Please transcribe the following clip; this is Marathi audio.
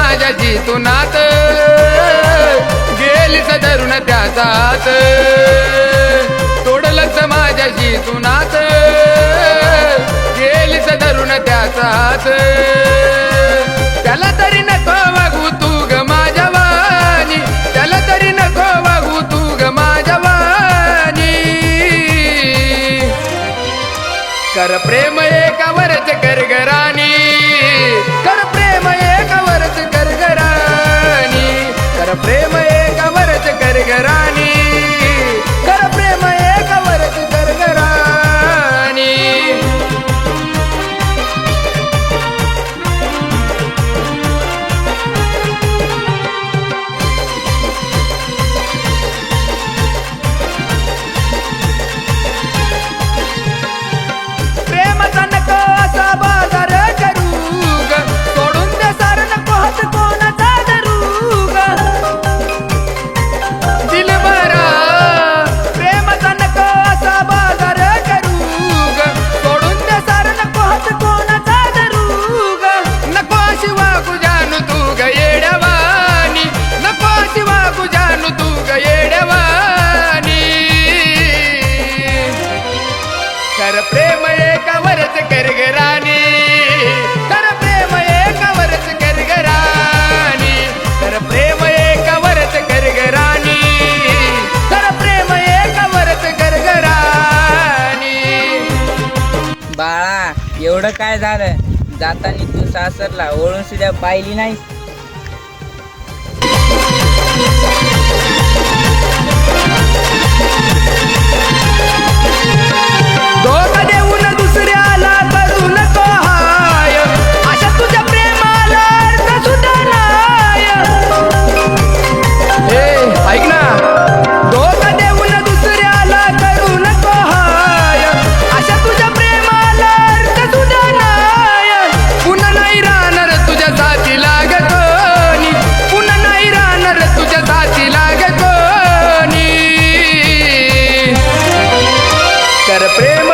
माझ्याशी तू नात गेलीस धरून त्याचा तोडलंच माझ्याशी तू नात गेलीस धरून त्याचा त्याला तरी नको वागू तू ग माझ्या वाणी. त्याला तरी नको वागू तू ग माझ्या वाणी. कर प्रेम एकावरच कर गराणी कर कर प्रेम एकावरच कर ग राणी कर प्रेम एकावरच कर ग राणी कर प्रेम एकावरच कर ग राणी कर प्रेम एकावरच कर राणी बाळा एवढं काय झालं? जाताना तू सासरला ओळून सुद्धा पाहिली नाही era prêmio.